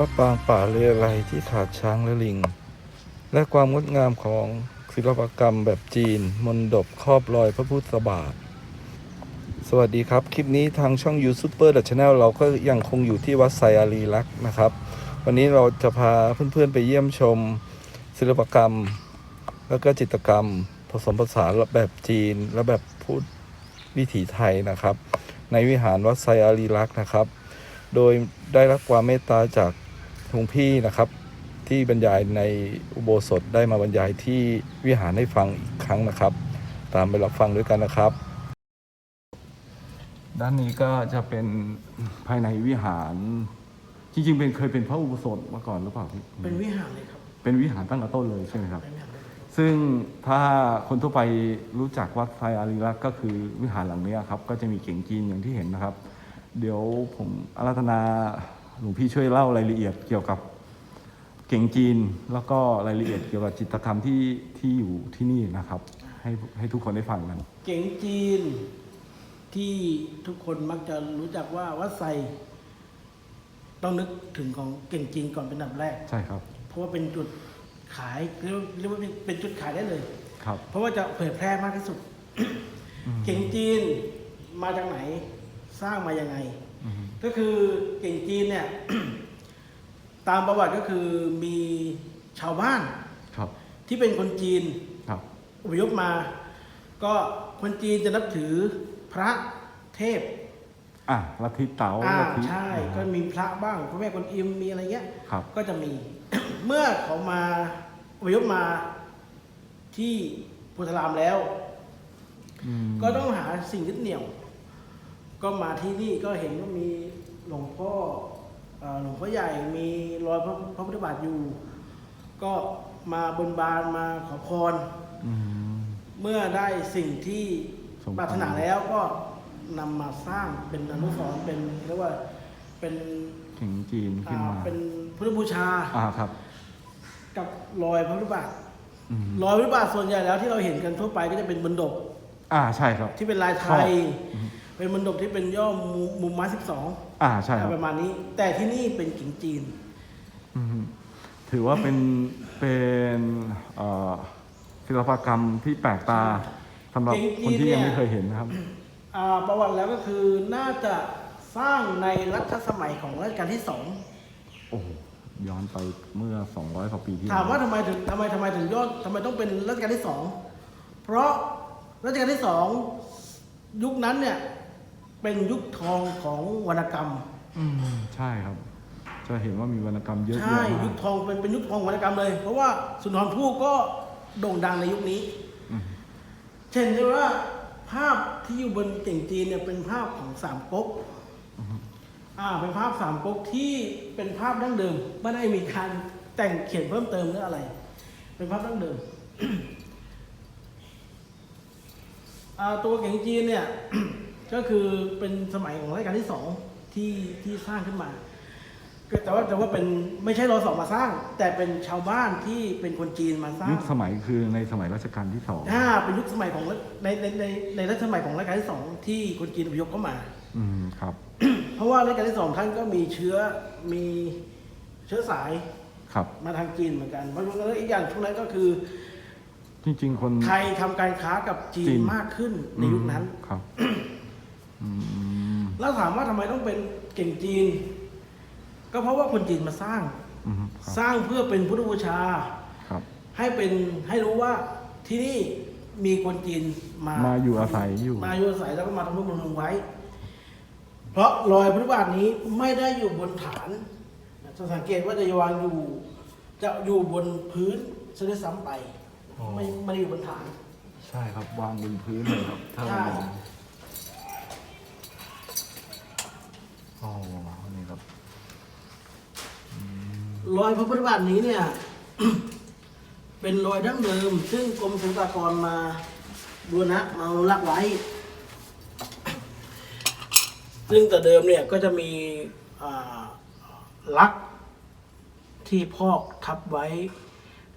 พระปางป่าเรือไรที่ขาดช้างและลิง และความงดงามของศิลปกรรมแบบจีน มนดบครอบรอยพระพุทธบาท สวัสดีครับ คลิปนี้ทางช่อง y o u t u b e r c h a n n e l เราก็ยังคงอยู่ที่วัดไซอารีลักษ์นะครับ วันนี้เราจะพาเพื่อนๆไปเยี่ยมชมศิลปกรรม แล้วก็จิตรกรรม ผสมผสานแบบจีน และแบบพูดวิถีไทยนะครับ ในวิหารวัดไซอารีลักษ์นะครับ โดยได้รับความเมตตาจาก หลวงพี่นะครับ ที่บรรยายในอุโบสถได้มาบรรยายที่วิหารให้ฟังอีกครั้งนะครับ ตามไปรับฟังด้วยกันนะครับ ด้านนี้ก็จะเป็นภายในวิหาร จริงๆเป็นเคยเป็นพระอุโบสถมาก่อนหรือเปล่าพี่เป็นวิหารเลยครับเป็นวิหารตั้งแต่ต้นเลยใช่ไหมครับ เป็นวิหารเลยซึ่งถ้าคนทั่วไปรู้จักวัดไซอารีรักษ์ก็คือวิหารหลังเนี้ยครับ ก็จะมีเก่งจีนอย่างที่เห็นนะครับ เดี๋ยวผมอาราธนา หลวงพี่ช่วยเล่ารายละเอียดเกี่ยวกับเก่งจีน แล้วก็รายละเอียดเกี่ยวกับจิตรกรรมที่ที่อยู่ที่นี่นะครับ ให้ให้ทุกคนได้ฟังกัน เก๋งจีนที่ทุกคนมักจะรู้จักว่าวัดไซต้องนึกถึงของเก่งจีนก่อนเป็นอันดับแรก ใช่ครับ เพราะว่าเป็นจุดขายเรียกว่าเรียกว่าเป็นจุดขายได้เลย ครับ เพราะว่าจะเผยแพร่มากที่สุด เก่งจีนมาจากไหน สร้างมายังไงอืม ก็คือเก่งจีนเนี่ย ตามประวัติก็คือมีชาวบ้านครับที่เป็นคนจีนครับอพยพมา ก็คนจีนจะนับถือพระเทพอะลัทธิเต๋าอ่าลัทธิใช่ ก็มีพระบ้างพระแม่กวนอิมมีอะไรเงี้ย ครับ ก็จะมี เมื่อเขามาอพยพมาที่โพุทธารามแล้ว อืม ก็ต้องหาสิ่งยึดเหนี่ยว ก็มาที่นี่ก็เห็นว่ามีหลวงพ่อเอ่อหลวงพ่อใหญ่มีรอยพระพระพุทธบาทอยู่ ก็มาบนบานมาขอพรอืมเมื่อได้สิ่งที่สมปรารถนาแล้วก็นำมาสร้างเป็นอนุสรณ์เป็นเรียกว่าเป็นเก่งจีนขึ้นอ่ามาเป็นพุทธบูชาอ่าครับ กับรอยพระพุทธบาทอืมรอยพระพุทธบาทส่วนใหญ่แล้วที่เราเห็นกันทั่วไปก็จะเป็นบนดบอ่าใช่ครับ ที่เป็นลายไทยอืม เป็นบนดบที่เป็นย่อมุมมุมไม้สิบสองอ่าใช่ครับ ประมาณนี้ แต่ที่นี่เป็นกิ่งจีน อืมถือว่าเป็นเป็นเอ่อศิลปกรรมที่แปลกตาสำหรับคนที่ยังไม่เคยเห็นนะครับ อ่าประวัติแล้วก็คือน่าจะสร้างในรัชสมัยของรัชกาลที่สองโอ้โหย้อนไปเมื่อ 200กว่าปีที่ถามว่าแล้วทำไมถึงทำไมทำไมถึงยอดทำไมต้องเป็นรัชกาลที่สองเพราะรัชกาลที่สองยุคนั้นเนี่ย เป็นยุคทองของวรรณกรรม อืมใช่ครับ จะเห็นว่ามีวรรณกรรมเยอะใช่แยะมายุกคทองเป็นเป็นยุคทองวรรณกรรมเลย เพราะว่าสุนทรภู่ก็โด่งดังในยุคนี้ อืมเช่นที่ว่าภาพที่อยู่บนเก่งจีนเนี่ยเป็นภาพของสามก๊กอ่าเป็นภาพสามก๊กที่เป็นภาพดั้งเดิมไม่ได้มีการแต่งเขียนเพิ่มเติมหรืออะไร เป็นภาพดั้งเดิม อ่าตัวเก่งจีนเนี่ย ก็คือเป็นสมัยของรัชกาลที่สองที่ที่สร้างขึ้นมาก็แต่ว่าแต่ว่าเป็นไม่ใช่รอสองมาสร้าง แต่เป็นชาวบ้านที่เป็นคนจีนมาสร้างยุคสมัยคือในสมัยรัชกาลที่สองอ่าเป็นยุคสมัยของรัชในในในในรัชสมัยของรัชกาลที่สองที่คนจีนอพยพเข้ามา อืมครับ เพราะว่ารัชกาลที่สองท่านก็มีเชื้อมีเชื้อสายครับ มาทางจีนเหมือนกันเพราะฉะนั้นอีกอย่างช่วงนั้นก็คือ จริง ๆ คนไทยทำการค้ากับจีจีนนมากขึ้นในยุคนั้นอืมครับอืม แล้วถามว่าทำไมต้องเป็นเก่งจีน ก็เพราะว่าคนจีนมาสร้างอืมครับสร้างเพื่อเป็นพุทธบูชาครับให้เป็นให้รู้ว่าที่นี่มีคนจีนมามาอยู่อาศัยอยู่ มาอยู่อาศัยแล้วก็มาทำนุบำรุงไว้ เพราะรอยพุทธบาทนี้ไม่ได้อยู่บนฐานจะสังเกตว่าจะวางอยู่ จะอยู่บนพื้นซะด้วยซ้ำไปอ๋อไม่ไม่ได้อยู่บนฐาน ใช่ครับวางบนพื้นเลยครับถ้าใช่เรา องอ๋อนี่ครับรอยพระพุทธบาทนี้เนี่ย เป็นรอยดั้งเดิม ซึ่งกรมศิลปากรมาบูรณะมาอนุรักษ์ไว้ ซึ่งแต่เดิมเนี่ยก็จะมีอ่าลักษณ์ที่พอกทับไว้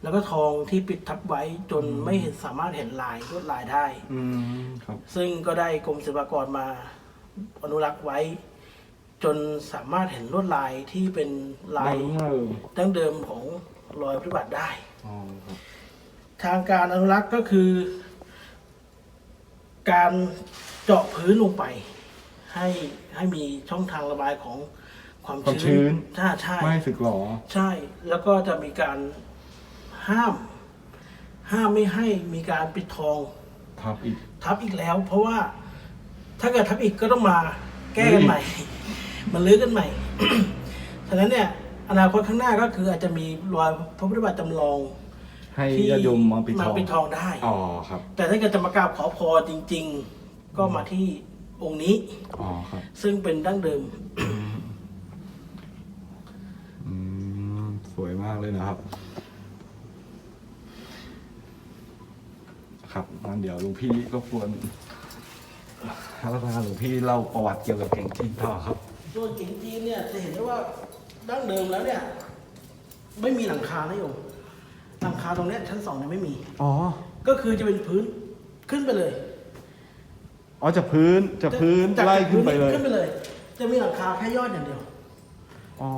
แล้วก็ทองที่ปิดทับไว้จนไม่เห็นสามารถเห็นลายลวดลายได้อืมครับซึ่งก็ได้กรมศิลปากรมาอนุรักษ์ไว้ จนสามารถเห็นลวดลายที่เป็นลายเออดั้งเดิมของรอยพระพุทธบาทได้อ๋อครับทางการอนุรักษ์ก็คือ การเจาะพื้นลงไป ให้ให้มีช่องทางระบายของความความชื้นใช่ใช่ไม่ให้สึกหรอ ใช่ แล้วก็จะมีการห้าม ห้ามไม่ให้มีการปิดทอง ทับอีก ทับอีกแล้ว เพราะว่าถ้าเกิดทับอีกก็ต้องมาแก้กันใหม่ มาลื้อกันใหม่ ฉะนั้นเนี่ยอนาคตข้างหน้าก็คืออาจจะมีรอยพระพุทธบาทจำลองให้ที่ญาติโยมมาปิดทมาองปิดทองได้ อ๋อครับ แต่ถ้าเกิดจะมากราบขอพรจริง ๆ ก็มาที่องค์นี้ อ๋อครับ ซึ่งเป็นดั้งเดิม อืมสวยมากเลยนะครับ ครับงั้นเดี๋ยวหลวงพี่รบกวนพระประธานหลวงพี่เล่าประวัติเกี่ยวกับเก่งจีนต่อครับ ส่วนเก๋งจีนเนี่ยจะเห็นได้ว่าดั้งเดิมแล้วเนี่ย ไม่มีหลังคานะโยมหลังคาตรงเนี้ยชั้นสองเนี่ยไม่มี อ๋อ ก็คือจะเป็นพื้นขึ้นไปเลยอ๋อจากพื้นจากพื้นจากไล่ขึ้นไปเลย ขึ้นไปเลย จะมีหลังคาแค่ยอดอย่างเดียว อ๋อ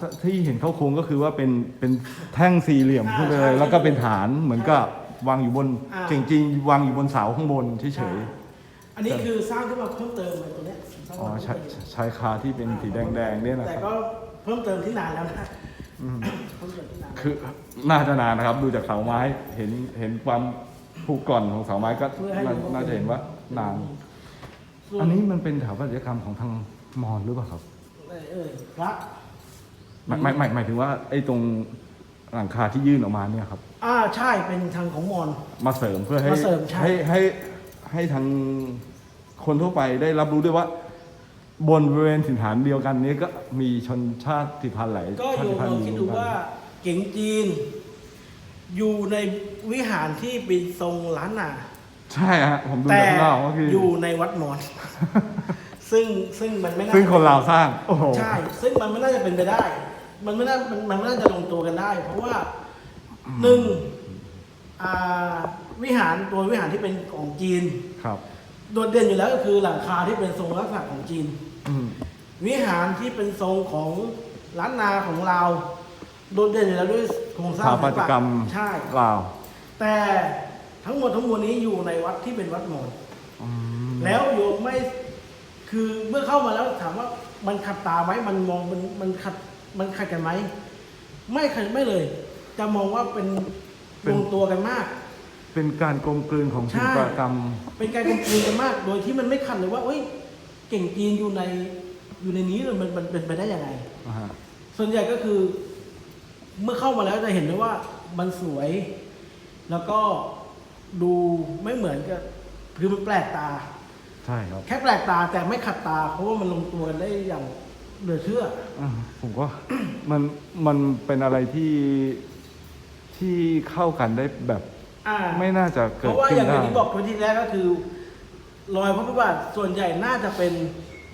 ถ้าที่เห็นเข้าโครงก็คือว่าเป็นเป็นแท่งสี่เหลี่ยมขึ้นไปเลยอ่าใช่แล้วก็เป็นฐานเหมือนกับวางอยู่บนอ่าเก่งจีนวางอยู่บนเสาข้างบนเฉยอันนี้คือสร้างขึ้นมาเพิ่มเติมเลยตัวเนี้ยสร้างๆ อ๋อมาใช้เพิ่มเติมใช้คาที่เป็นสีแดงๆเนี่ยนะแต่ครับ ก็เพิ่มเติมที่นานแล้วนะเพิ่มเติมที่นานคือน่าจะนานนะครับ ดูจากเสาไม้เห็นเห็นความผุก่อนของเสาไม้ก็เพื่อให้น่ารู้ว่น่าจะเห็นว่านาน ส่วนอันนี้มันเป็นสถาปัตยกรรมของทางมอญหรือเปล่าครับเออเออพระ หมายหมายหมายหมายถึงว่าไอ้ตรงหลังคาที่ยื่นออกมาเนี่ยครับ อ่าใช่เป็นทางของมอญ มาเสริมเพื่อให้มาเสริมใช่ ให้ให้ให้ทางคนทั่วไปได้รับรู้ด้วยว่า บนบริเวณถิ่นฐานเดียวกันนี้ก็มีชนชาติพันธุ์หลายก็ชาโยติมพันลองธุ์คิดอยู่ดูกันว่า เก๋งจีน อยู่ในวิหารที่เป็นทรงล้านนาใช่ฮะผมดูแต่จากข้างนอกก็คือออยู่ในวัดมอญซึ่งซึ่งมันไม่น่าซึ่งคนลาวสร้าง โอ้โห ใช่ ซึ่งมันไม่น่าจะเป็นไปได้ มันไม่น่ามันมันไม่น่าจะลงตัวกันได้ เพราะว่าหนึ่งอ่าวิหารตัววิหารที่เป็นของจีน ครับ โดดเด่นอยู่แล้วก็คือหลังคาที่เป็นทรงลักษณะของจีนอืม วิหารที่เป็นทรงของล้านนาของเราวโดดเด่นอยู่แล้วด้วยโครงสร้างสถาปัตยกรรมใช่ ลาวแต่ทั้งหมดทั้งมวลนี้อยู่ในวัดที่เป็นวัดมอญอืมแล้วโยมไม่คือเมื่อเข้ามาแล้วถามว่ามันขัดตาไหมมันมองมันมันขัดมันขัดกันไหมไม่ขัดไม่เลย จะมองว่าเป็นลงตัวกันมาก เป็นการกลมกลืนของใช่ศิลปกรรม เป็นการกลมกลืนกันมาก โดยที่มันไม่ขัดเลยว่าเอ้ย เก่งจีนอยู่ในอยู่ในนี้เลยมันมันเป็นไปได้ยังไง อ่าฮะส่วนใหญ่ก็คือ เมื่อเข้ามาแล้วจะเห็นได้ว่ามันสวย แล้วก็ดูไม่เหมือนกับคือมันแปลกตา ใช่ครับแค่แปลกตาแต่ไม่ขัดตา เพราะว่ามันลงตัวกันได้อย่างเหลือเชื่อ อ่าผมก็ มันมันเป็นอะไรที่ที่เข้ากันได้แบบ อ่า ไม่น่าจะเพเกิดราะว่าขึ้อนย่างได้ที่บอกคนที่แรกก็คือ รอยพระพุทธบาทส่วนใหญ่น่าจะเป็น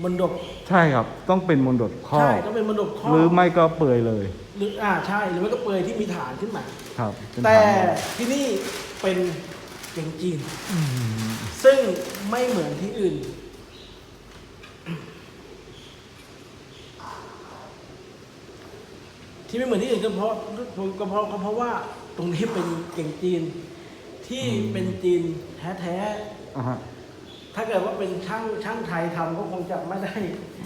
มนดบใช่ครับ ต้องเป็นมนดบข้อใช่ต้องเป็นมนดบข้อหรือไม่ก็เปื่อยเลย หรืออ่าใช่หรือไม่ก็เปลือยที่มีฐานขึ้นมาครับเป็นแต่ฐานที่นี่เป็นเก่งจีนซึ่งไม่เหมือนที่อื่น ที่ไม่เหมือนที่อื่นก็เพราะก็เพราะก็เพราะว่าตรงนี้เป็นเก่งจีน ที่เป็นจีนแท้อ่าฮะๆ ถ้าเกิดว่าเป็นช่างช่างไทยทำก็คงจะไม่ได้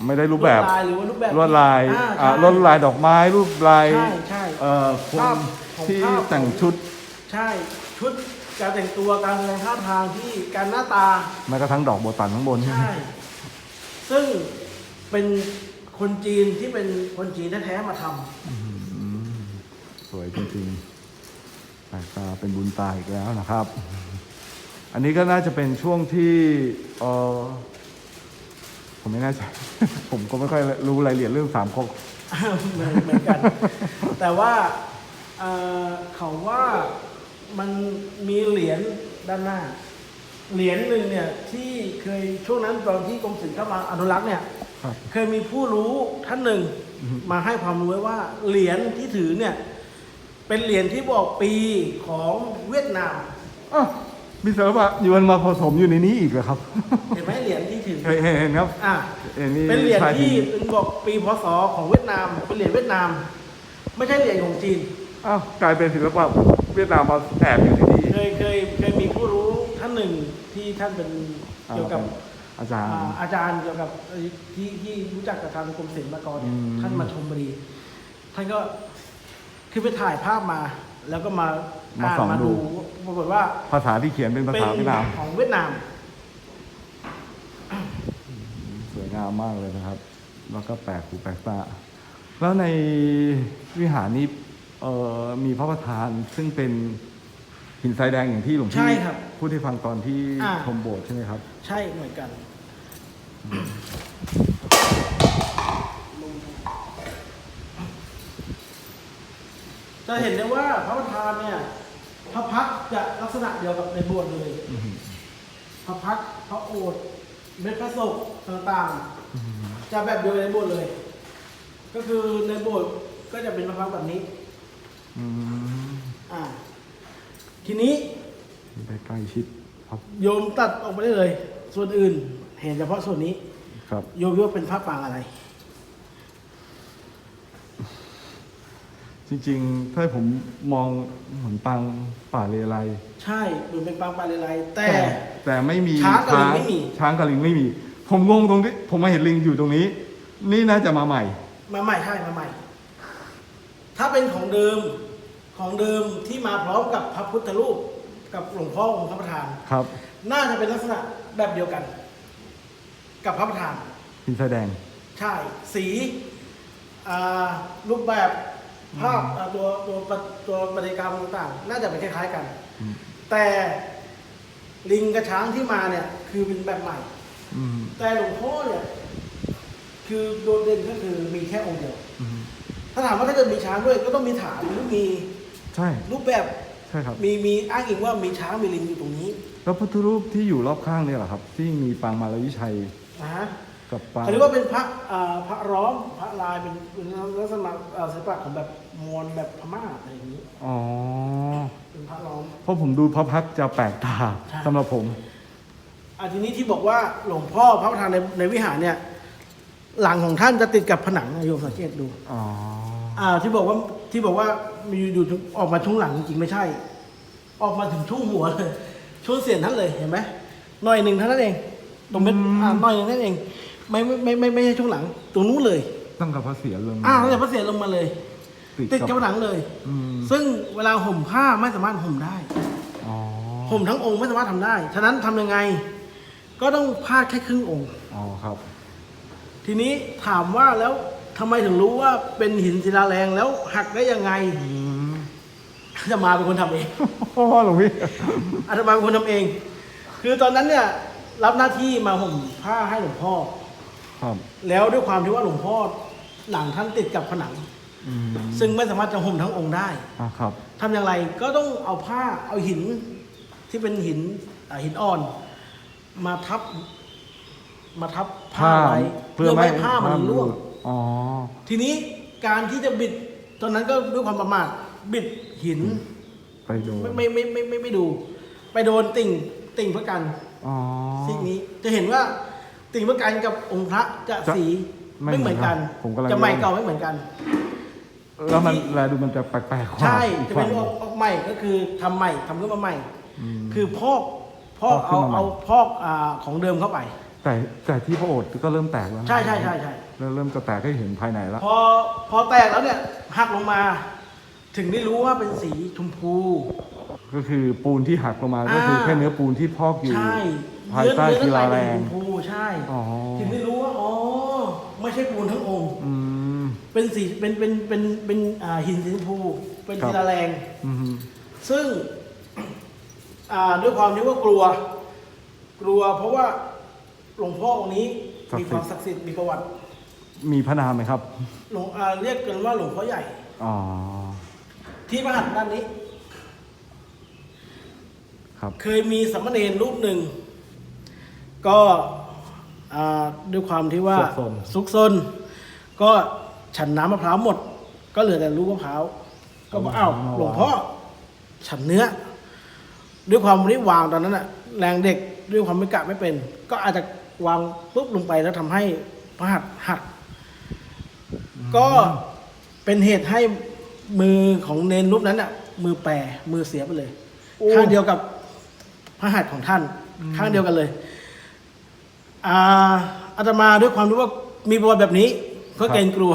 ไม่ได้รูปแบบลวดลายหรือว่ารูปแบบลวดลายอ่าอ่าใช่ลวดลายดอกไม้รูปลายใช่ใช่ เอ่อคภานพของที่ภาพ แต่งชุดใช่ชุดการแต่งตัวการแสดงท่าทางที่การหน้าตา แม้กระทั่งดอกโบตันข้างบนใช่ซึ่งเป็นคนจีนที่เป็นคนจีนแท้ๆมาทำ อืมสวยจริงๆสายตาเป็นบุญตาอีกแล้วนะครับ อันนี้ก็น่าจะเป็นช่วงที่เออผมไม่แน่ใจ ผมก็ไม่ค่อยรู้รายละเอียดเรื่องสามก๊กเหมือนเหมือนกัน แต่ว่าเอ่อเขาว่ามันมีเหรียญด้านหน้า เหรียญหนึ่งเนี่ยที่เคยช่วงนั้นตอนที่กรมศิลป์เข้ามาอนุรักษ์เนี่ย ครับ เคยมีผู้รู้ท่านหนึ่งมาให้ความรู้ไว้ว่าเหรียญที่ถือเนี่ย เป็นเหรียญที่บอกปีของเวียดนาม อ้าว มีศิลปะยวนมาผสมอยู่ในนี้อีกเหรอครับ เห็นไหมเหรียญที่ถือเห็นเห็นเห็นครับอะเห็นนี่เป็นเหรียญชายที่หินเป็นบอกปีพศของเวียดนาม เป็นเหรียญเวียดนาม ไม่ใช่เหรียญของจีนอ้าวกลายเป็นศิลปะเวียดนามมาแอบอยู่ที่นี่เคยเคยเคยมีผู้รู้ท่านหนึ่งที่ท่านเป็นเกี่ยวกับอาจารย์อ่าอาจารย์เกี่ยวกับเอ่อที่ที่รู้จักกับทางกรมศิลปากรเนี่ยอืมท่านมาชมบุรีท่านก็คือไปถ่ายภาพมา แล้วก็มาอ่านมาดู ปรากฏว่าภาษาที่เขียนเป็นภาเป็นษาเวียดนามของเวียดนาม สวยงามมากเลยนะครับ แล้วก็แปลกหูแปลกตาแล้วในวิหารนี้เอ่อมีพระประธานซึ่งเป็นหินทรายแดงอย่างที่หลวงใช่พี่ครับพูดให้ฟังตอนที่อ่า ชมโบสถ์ใช่ไหมครับ ใช่เหมือนกัน จะเห็นได้ว่าพระประธานเนี่ยพระพักตร์จะลักษณะเดียวกับในโบสถ์เลยพระพักตร์พระโอษฐ์เม็ดพระศกต่างๆจะแบบเดียวในโบสถ์เลย ก็คือในโบสถ์ก็จะเป็นพระพักตร์แบบนี้ อืมอ่า ทีนี้ได้ใกล้ชิดครับโยมตัดออกไปได้เลย ส่วนอื่นเห็นเฉพาะส่วนนี้ ครับ โยมคิดว่าเป็นพระปางอะไร จริงๆ ถ้าผมมองเหมือนปังป่าเลไลใช่เหมือนเป็นปางปลาเลไลแต่แต่ไม่มีช้างกับลิงไม่มี ช้างกับลิงไม่มี ผมงงตรงที่ผมมาเห็นลิงอยู่ตรงนี้ นี่น่าจะมาใหม่ มาใหม่ใช่มาใหม่ ถ้าเป็นของเดิมของเดิมที่มาพร้อมกับพระพุทธรูปกับหลวงพ่อองค์พระประธาน ครับน่าจะเป็นลักษณะแบบเดียวกัน กับพระประธานหินทรายแดง ใช่ สีอ่ารูปแบบ ภาพอ่าตัวตัวปฏิตัวปฏิกรรมต่างๆ น่าจะเป็นคล้ายๆกัน อืมแต่ลิงกับช้างที่มาเนี่ย คือเป็นแบบใหม่ อืมแต่หลวงพ่อเนี่ย คือโดดเด่นก็คือมีแค่องค์เดียว อืมถ้าถามว่าถ้าเกิดมีช้างด้วยก็ต้องมีฐานหรือมีใช่รูปแบบใช่ครับ มีมีอ้างอิงว่ามีช้างมีลิงอยู่ตรงนี้แล้วพุทธรูปที่อยู่รอบข้างเนี่ยเหรอครับ ที่มีปางมาลวิชัย นะฮะ กับปางเขาเรียกว่าเป็นพระอ่าพระร้อมพระลายเป็นเป็นลักษณะอ่าศิลปะของแบบมอญแบบพม่าอะไรอย่างนี้อ๋อ เป็นพระล้อม เพราะผมดูพระพักตร์จะแปลกตาใช่ สำหรับผมอ่าทีนี้ที่บอกว่าหลวงพ่อพระประธานในในวิหารเนี่ย หลังของท่านจะติดกับผนังนะโยมสังเกตดู อ๋อ อ่าที่บอกว่าที่บอกว่ามีอยู่อยู่ออกมาช่วงหลังจริงๆไม่ใช่ ออกมาถึงช่วงหัวเลยช่วงเสียนท่านเลยเห็นไหมหน่อยหนึ่งเท่านั้นเองตรงเม็ดอ่าหน่อยหนึ่งเท่านั้นเอง ไม่ไม่ไม่ไม่ไม่ใช่ช่วงหลัง ตรงนู้นเลย ตั้งกับพระเสียรลงอ่าตั้งแต่พระเสียรลงมาเลย ติดกับผนังเลย อืมซึ่งเวลาห่มผ้าไม่สามารถห่มได้ อ๋อห่มทั้งองค์ไม่สามารถทำได้ ฉะนั้นทำยังไง ก็ต้องพาดแค่ครึ่งองค์ อ๋อครับ ทีนี้ถามว่าแล้วทำไมถึงรู้ว่าเป็นหินศิลาแรงแล้วหักได้ยังไง อืมอาตมาเป็นคนทำเองพ่อหลวงพี่ อาตมาเป็นคนทำเอง คือตอนนั้นเนี่ย รับหน้าที่มาห่มผ้าให้หลวงพ่อ ครับแล้วด้วยความที่ว่าหลวงพ่อหลังท่านติดกับผนัง อืมซึ่งไม่สามารถจะห่มทั้งองค์ได้อ่าครับทำอย่างไรก็ต้องเอาผ้าเอาหินที่เป็นหินอ่าหินอ่อน มาทับ มาทับผ้าไว้เพื่อไม่ให้ผ้ามันร่วง อ๋อ ทีนี้การที่จะบิดตอนนั้นก็ด้วยความประมาทบิดหินไปโดนไม่ไม่ไม่ไม่ไม่ไม่ดู ไปโดนติ่งติ่งพระกันอ๋อ ซีกนี้จะเห็นว่า ติ่งพระกันกับองค์พระจะจะสีไม่ไม่เหมือนกันผมกำลัง จะใหม่จะว่าเก่าไม่เหมือนกัน แล้วมันแลดูมันจะแปลกๆกว่าใช่อีกจะฝั่เป็นง ออกออกใหม่ก็คือทำใหม่ทำขึ้นมาใหม่มคือพอกพอกพอกขึ้เอานมาใหม่ เอาพอกอ่าของเดิมเข้าไป แต่แต่ที่พระโอษฐ์ก็เริ่มแตกแล้วนะใช่ใช่ใช่ใช่ เริ่มเริ่มจะแตกให้เห็นภายในแล้ว พอพอแตกแล้วเนี่ยหักลงมา ถึงได้รู้ว่าเป็นสีชมพู ก็คือปูนที่หักลงมาก็คือแค่เนื้อปูนที่พอกอยู่ ใช่ ภายใต้ศิลาแรงเนื้อเนื้อในเป็นชมพูใช่อ๋อ ถึงได้รู้ว่าอ๋อไม่ใช่ปูนทั้งองค์ อืม เป็นสีเป็นเป็นเป็นเป็นอ่าหินสีชมพูเป็นครับศิลาแรง อืม ซึ่ง อ่าด้วยความที่ว่ากลัว กลัวเพราะว่าหลวงพ่อองค์นี้มีความศักดิ์สิทธิ์มีประวัติมีพระนามไหมครับ หลวงอ่าเรียกกันว่าหลวงพ่อใหญ่ อ๋อ ที่พระหัตถ์ด้านนี้ ครับ เคยมีสามเณรรูปหนึ่ง ก็อ่าด้วยความที่ว่าซุกซน ซุกซนก็ฉันน้ำมะพร้าวหมด ก็เหลือแต่ลูกมะพร้าวก็บอกอ้าวหลวงพ่อฉันเนื้อ ด้วยความที่วางตอนนั้นอะแรงเด็กด้วยความไม่กะไม่เป็น ก็อาจจะวางปุ๊บลงไปแล้วทำให้พระหัตถ์หัก ก็เป็นเหตุให้มือของเนนรูปนั้นอะมือแปรมือเสียไปเลยโอ้ข้างเดียวกับพระหัตถ์ของท่าน ข้างเดียวกันเลย อ่าอาตมาด้วยความรู้ว่ามีประวัติแบบนี้ ก็เกรงกลัว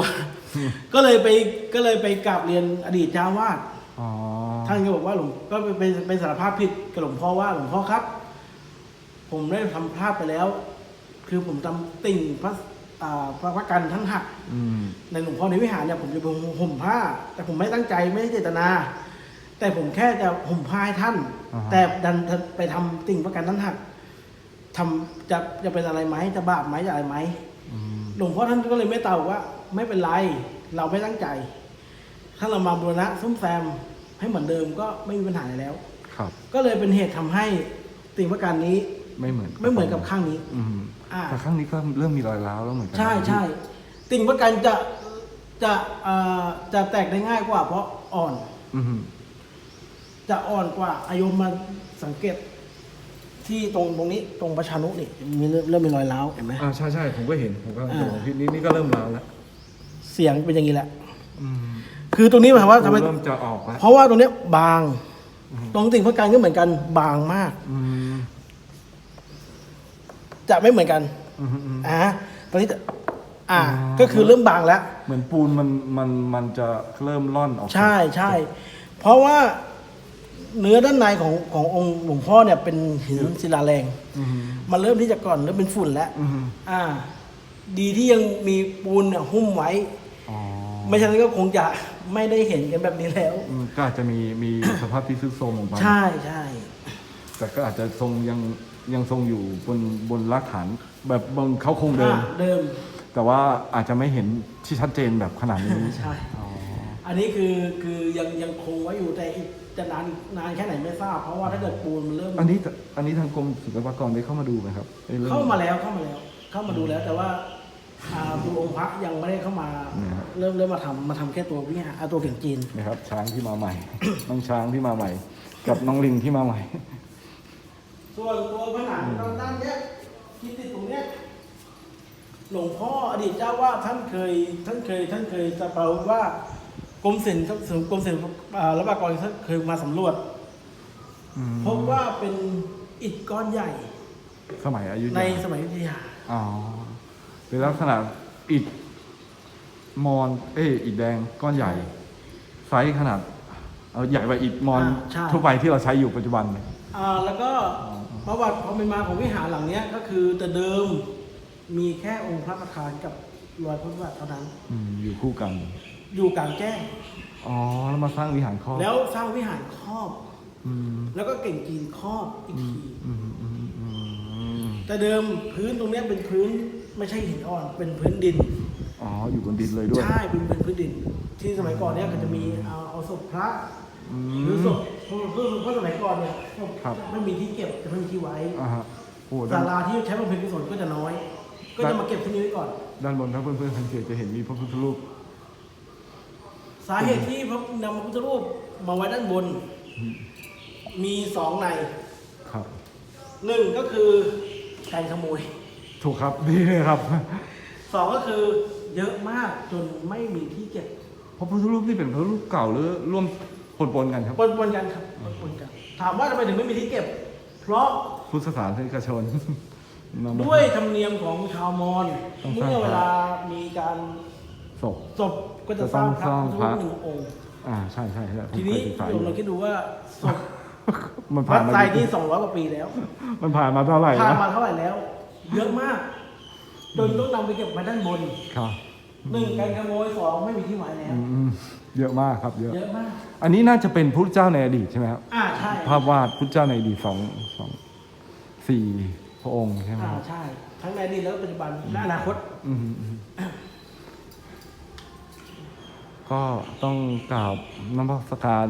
ก็เลยไปก็เลยไปกราบเรียนอดีตเจ้าวาดอ๋อท่านก็บอกว่าหลวงก็ไปเป็นเป็นสารภาพผิดกับหลวงพ่อว่าหลวงพ่อครับ ผมได้ทำพลาดไปแล้ว คือผมจำติ่งพระอ่าพระพระกันทั้งหักอืมในหลวงพ่อในวิหารเนี่ยผมจะไปห่มผ้า แต่ผมไม่ตั้งใจไม่ได้เจตนา แต่ผมแค่จะห่มผ้าให้ท่านอ่าฮะแต่ดันไปทำติ่งพระกันทั้งหัก ทำจะจะเป็นอะไรไหมจะบาปไหมจะอะไรไหมอืมหลวงพ่อท่านก็เลยไม่ตอบว่า ไม่เป็นไร เราไม่ตั้งใจ ถ้าเรามาบูรณะซ่อมแซมให้เหมือนเดิมก็ไม่มีปัญหาอะไรแล้ว ครับ ก็เลยเป็นเหตุทำให้ติ่งประการนี้ไม่เหมือนไม่เหมือนกับข้างนี้ อืมอ่า แต่ข้างนี้ก็เริ่มมีรอยร้าวแล้วเหมือนกัใช่ใช่ติ่งประการจะจะเอ่อจะแตกได้ง่ายกว่า เพราะอ่อน อืมจะอ่อนกว่าอายุมาสังเกต ที่ตรงตรงนี้ตรงประชานุนี่มีเริ่มเริ่มมีรอยร้าวเห็นไหม อ่าใช่ใช่ผมก็เห็นผมก็อ่าของพี่นี่นี่ก็เริ่มร้าวแล้วเสียงเป็นอย่างนี้แหละ อืมคือตรงนี้หมายความว่าทำไม เริ่มจะออกแล้วเพราะว่าตรงเนี้ยบาง ตรงติ่งพระการก็เหมือนกันบางมาก อืมจะไม่เหมือนกันอืมอืม อ่าตอนนี้จะอ่า อ๋อ ก็คือเริ่มบางแล้ว เหมือนปูนมันมันมันจะเริ่มร่อนออกใช่ใช่ เพราะว่า เนื้อด้านในของขององค์หลวงพ่อเนี่ยเป็นหินศิลาแรง อืม มันเริ่มที่จะก่อนเริ่มเป็นฝุ่นแล้ว อืม อ่า ดีที่ยังมีปูนเนี่ยหุ้มไว้ อ๋อไม่ฉะนั้นก็คงจะไม่ได้เห็นกันแบบนี้แล้ว อืมก็อาจจะมีมีสภาพที่ซุดโทรมลงไปใช่ใช่แต่ก็อาจจะทรงยังยังทรงอยู่บนบนรากฐาน แบบบนเขาคงเดิม อ่าเดิม แต่ว่าอาจจะไม่เห็นที่ชัดเจนแบบขนาดนี้ ใช่อ๋ออันนี้คือคือยังยังคงไว้อยู่แต่อีก จะนานนานแค่ไหนไม่ทราบ เพราะว่าถ้าเกิดปูนมันเริ่มอันนี้อันนี้ทางกรมศิลปากรได้เข้ามาดูไหมครับได้ริ่เข้ามาแล้วเข้ามาแล้ว เข้ามาดูแล้ว แต่ว่าอ่าตัวองค์พระยังไม่ได้เข้ามาเนี่ยครับเริ่มเริ่มมาทำมาทำแค่ตัววิหารอ่าตัวเก่งจีน นะครับช้างที่มาใหม่ น้องช้างที่มาใหม่ กับน้องลิงที่มาใหม่ ส่วนตัวผนังตอนด้านเนี้ยที่ติดตรงเนี้ยหลวงพ่ออดีตเจ้าว่าท่านเคย ท่านเคย ท่านเคยจะเปาว่า กรมศิลป์กรมศิลป์อ่ารับากรท่านเคยมาสำรวจอืมพบว่าเป็นอิฐก้อนใหญ่ สมัยอายุในสมัยอยุธยา อ๋อเป็นลักษณะอิฐมอน เอ้ยอิฐแดงก้อนใหญ่ ไซส์ขนาดเอาใหญ่กว่าอิฐมอนอ่าใช่ ทั่วไปที่เราใช้อยู่ปัจจุบันเนี่ยอ่าแล้วก็ประวัติความเป็นมาของวิหารหลังเนี้ยก็คือแต่เดิมมีแค่องค์พระประธานกับรอยพระพุทธบาทเท่านั้น อืมอยู่คู่กัน อยู่กลางแจ้ง อ๋อ แล้วมาสร้างวิหารครอบแล้วสร้างวิหารครอบ อืมแล้วก็เก่งจีนครอบอีกอืมทีอืมอืมอืมแต่เดิมพื้นตรงเนี้ยเป็นพื้นไม่ใช่หินอ่อน เป็นพื้นดิน อ๋อ อยู่บนดินเลยด้วย ใช่เป็นเป็นพื้นดิน ที่สมัยก่อนเนี่ยก็จะมีเอาเอาศพพระอืหรือมศพเพราะเพราะเพราะสมัยก่อนเนี่ยศพครับ ไม่มีที่เก็บจะไม่มีที่ไว้อ่าฮะโอ้ศาด้านลาที่ใช้บำเพ็ญกุศลก็จะน้อย ก็จะมาเก็บที่นี้ไว้ก่อน ด้านบนถ้าเพื่อนๆสังเกตจะเห็นมีพระพุทธรูป สาเหตุที่พระนำพระพุทธรูปมาไว้ด้านบน มีสองในครับหนึ่งก็คือการขโมย ถูกครับนี่เลยครับสองก็คือเยอะมากจนไม่มีที่เก็บพระพุทธรูปนี่เป็นพระรูปเก่าหรือร่วมปนๆกันครับปนปนๆกันครับปนปนๆกัน ถามว่าทำไมถึงไม่มีที่เก็บ เพราะพุทธศาสนิกชนนำมาด้วยธรรมเนียมของชาวมอญต้องสร้างเมื่อเวลามีการ ศพ ศพก็จะสร้างพระจะต้องสร้างพระหนึ่งองค์ อ่าใช่ใช่ใช่ผมทีเคนี้ยศึกษาอโยยู่มเราคิดดูว่าศพมันวัผ่านดมาไทยนี่สองร้อยกว่าปีแล้วมันผ่านมาเท่าไหร่ผ่านนะมาเท่าไหร่แล้ว เยอะมากจนต้องนำไปเก็บไว้ด้านบนครับหนึ่งการขโมยสองไม่มีที่ไว้แล้ว อืมอืมเยอะมากครับเยอะ เยอะมาก อันนี้น่าจะเป็นพุทธเจ้าในอดีตใช่ไหมครับ อ่าใช่ภาพวาดพุทธเจ้าในอดีตสองสองสี่พระองค์ใช่ไหมอ่าครับใช่ ทั้งในอดีตแล้วก็ปัจจุบันและอนาคต อืมอืม ก็ต้องกราบน้ำพัสการ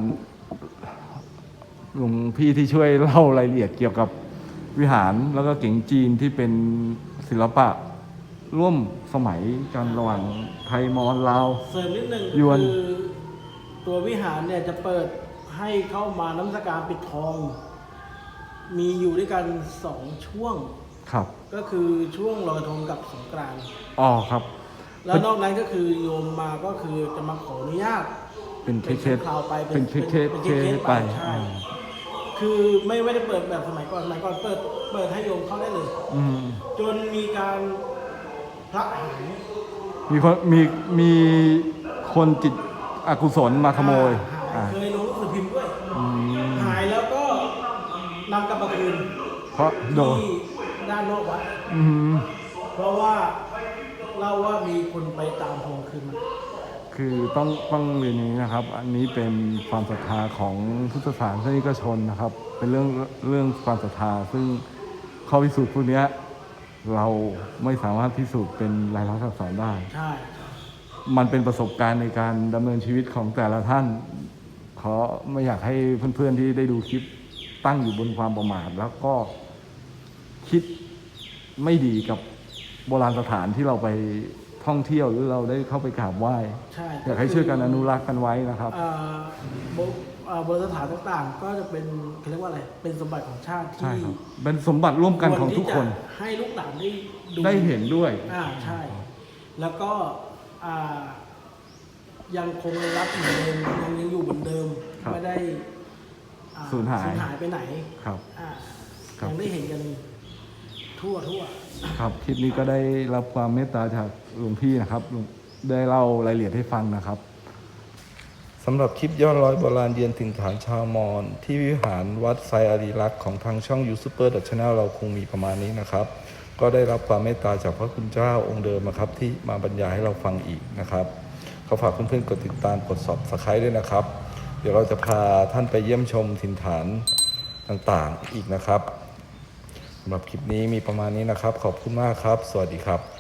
หลวงพี่ที่ช่วยเล่ารายละเอียดเกี่ยวกับวิหารแล้วก็เก่งจีนที่เป็นศิลปะร่วมสมัยกันระหว่างไทยมอญลาว เสริมนิดนึงยวน คือตัววิหารเนี่ยจะเปิดให้เข้ามาน้ำสการปิดทอง มีอยู่ด้วยกันสองช่วง ครับ ก็คือช่วงลอยกระทงกับสงกรานต์ อ๋อครับ แล้วนอกนั้นก็คือโยมมาก็คือจะมาขออนุญาตเป็นเคสเป็นคราวไปเป็นเคสเคสเป็นเคเคสสไปไปใช่อ่าคือไม่ไม่ได้เปิดแบบสมัยก่อนสมัยก่อนเปิดเปิดให้โยมเข้าได้เลยอืมจนมีการพระหายมีคนมีมีคนจิตอกุศลมาขโมยหาอ่าเคยลงหนังสือพิมพ์ด้วยอืมหายแล้วก็นำกลับมาคืนเพราะโดนที่ด้านนอกวัดอืมเพราะว่า เล่าว่ามีคนไปตามทองคืนมาคือต้องต้องเรียนอย่างนี้นะครับ อันนี้เป็นความศรัทธาของพุทธศาสนิกชนนะครับ เป็นเรื่องเรื่องความศรัทธาซึ่งข้อพิสูจน์พวกเนี้ยเราไม่สามารถพิสูจน์เป็นลายลักษณ์อักษรได้ ใช่ มันเป็นประสบการณ์ในการดำเนินชีวิตของแต่ละท่าน ขอไม่อยากให้เพื่อนๆที่ได้ดูคลิปตั้งอยู่บนความประมาท แล้วก็คิดไม่ดีกับ โบราณสถานที่เราไปท่องเที่ยวหรือเราได้เข้าไปกราบไหว้ใช่อยากให้ช่วยกันอนุรักษ์กันไว้นะครับอ่าโบอ่าโบราณสถานต่างๆ ก็จะเป็นเขาเรียกว่าอะไร เป็นสมบัติของชาติใช่ที่ครับเป็นสมบัติร่วมกันของทุกคน วรที่จะให้ลูกหลานได้ดู ได้เห็นด้วย อ่าใช่ แล้วก็อ่ายังคงรับเหมือนเดิมยังยังอยู่เหมือนเดิมครับไม่ได้อ่สูญหาย สูญหายไปไหนครับอ่าครับ ยังได้เห็นกัน ทั่วทั่วครับคลิปนี้ก็ได้รับความเมตตาจากหลวงพี่นะครับหลวงได้เล่ารายละเอียดให้ฟังนะครับสำหรับคลิปย้อนร้อยโบราณเยือนถิ่นฐานชาวมอญที่วิหารวัดไซอารีรักษ์ของทางช่องยูทูบเบอร์ดัชแนลเราคงมีประมาณนี้นะครับ ก็ได้รับความเมตตาจากพระคุณเจ้าองค์เดิมนะครับ ที่มาบรรยายให้เราฟังอีกนะครับก็ฝากเพื่อนๆกดติดตามกด subscribe ด้วยนะครับ เดี๋ยวเราจะพาท่านไปเยี่ยมชมถิ่นฐานต่างๆอีกนะครับ สำหรับคลิปนี้มีประมาณนี้นะครับ ขอบคุณมากครับ สวัสดีครับ